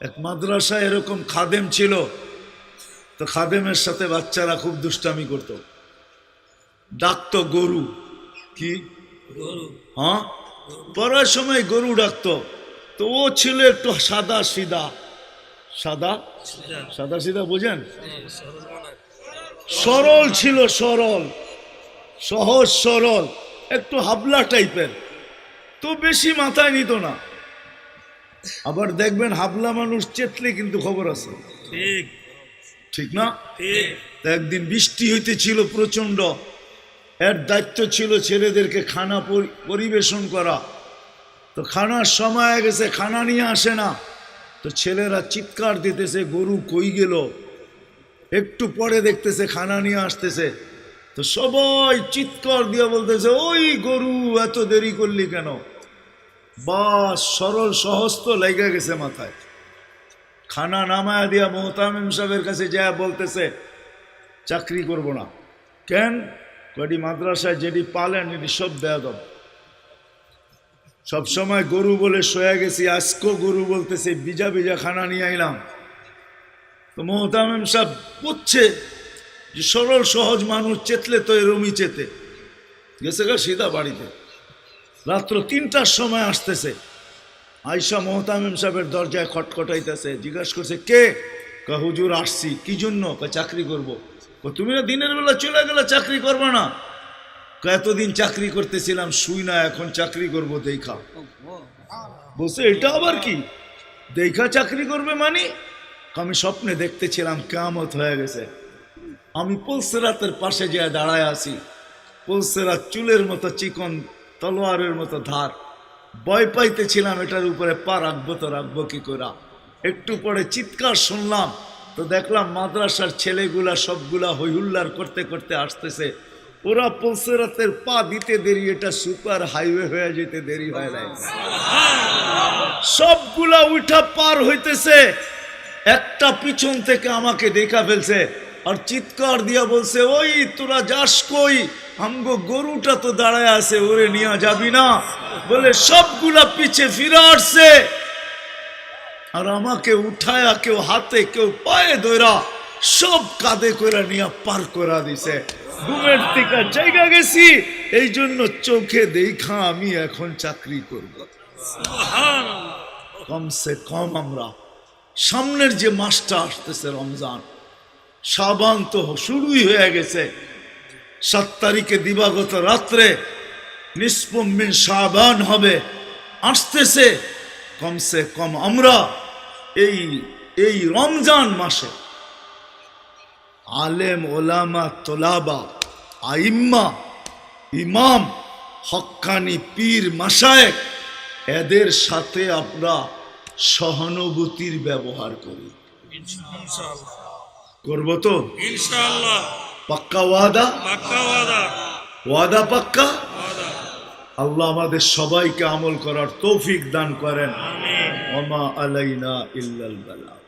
এক মাদ্রাসা এরকম খাদেম ছিল তো খাদেমের সাথে বাচ্চারা খুব দুষ্টামি করত। ডাকতো গরু। কি? হ্যাঁ? পড়ার সময় গরু ডাকতো। তো ও ছিল একটু সাদা সিধা সাদা? সাদা। সিধা বোঝেন? সরল ছিল সরল। সহজ সরল। একটু হাবলা টাইপের। তো বেশি মাথায় নিত না। আবার দেখবেন হাবলা মানুষ চেতলে কিন্তু খবর আছে। ঠিক। ঠিক না? একদিন বৃষ্টি হইতেছিল প্রচণ্ড এর দায়িত্ব ছিল ছেলেদেরকে খানা পরিবেশন করা। তো খানার সময় গেছে খানা নিয়ে আসে না। তো ছেলেরা চিৎকার দিতেছে গরু কই গেল? একটু পরে দেখতেছে খানা নিয়ে আসতেছে। তো সবাই চিৎকার দিয়ে বলতেছে ওই গরু এত দেরি করলি কেন? বাস সরল সহজ তো লেগে গেছে মাথায়। খানা নামায়া দিয়া মোহতামিম সাহেবের কাছে যা বলতেছে, চাকরি করব না। কেন? কটি মাদ্রাসায় যেটি পালেন, এটি সব বেয়াদব। সবসময় গরু বলে শোয়া গেছি, আজকেও গরু বলতেছে বিজা বিজা খানা নিয়ে আইলাম। তো মোহতামিম সাহেব বুঝছে যে সরল সহজ মানুষ চেতলে তো এরমই চেতে। গেছে গা সিধা বাড়িতে। রাত্র তিনটার সময় আসতেছে। আয়সা মোহতামিম সাহেবের দরজায় খটখটাইতেছে, জিজ্ঞাসা করছে, কে? কা হুজুর, আসছি। কি জন্য? কা চাকরি করব। তুমি না দিনের বেলা চলে গেলে চাকরি করবে না? এতদিন চাকরি করতেছিলাম, শুই না, এখন চাকরি করব, দেখা। বলছে, এটা আবার কি? দেখা চাকরি করবে মানে? আমি স্বপ্নে দেখতেছিলাম কেমত হয়ে গেছে। আমি পলসেরাতের পাশে যে দাঁড়ায় আছি। পলসেরাত চুলের মতো চিকন তলোয়ারের মতো ধার। ভয় পাইতেছিলাম এটার উপরে পা রাখব তো রাখব কি করে একটু পরে চিৎকার শুনলাম, তো দেখলাম মাদ্রাসার ছেলেগুলা সবগুলা হইহুল্লার করতে করতে আসতেছে। ওরা পলসেরাতের পা দিতে দেরি, এটা সুপার হাইওয়ে হয়ে যেতে দেরি হয় নাই। সবগুলা উঠা পার হইতেছে, একটা পিছন থেকে আমাকে দেখা ফেলছে। আর চিৎকার দিয়া বলছে ওই তোরা যাস কই? আমগো গরুটা তো দাঁড়ায় আছে ওরে নিয়ে যাবি না। বলে সবগুলা পিছে ফিরে আসছে। আর আমাকে উঠায়া কেউ হাতে কেউ পায়ে দইরা সব কাঁধে করে নিয়ে পার করা দিছে। ঘুমের থেকে জায়গা গেছি এই জন্য চোখে দেখা আমি এখন চাকরি করব। কমসে কম আমরা সামনের যে মাসটা আসতেছে রমজান সাবান তো শুরুই হয়ে গেছে। সাত তারিখে দিবাগত রাত্রে নিষ্পম্বিন সাবান হবে। আসতেছে, কমসে কম আমরা এই এই রমজান মাসে। আলেম, ওলামা, তোলাবা, আইম্মা, ইমাম হক্কানি পীর মাসায়েক এদের সাথে আমরা সহানুভূতির ব্যবহার করি। করব তো? ইনশাআল্লাহ। পাক্কা ওয়াদা? পাক্কা ওয়াদা। ওয়াদা পাক্কা? আল্লাহ আমাদের সবাইকে আমল করার তৌফিক দান করেন। আমিন। ওমা আলাইনা ইল্লাল বালা।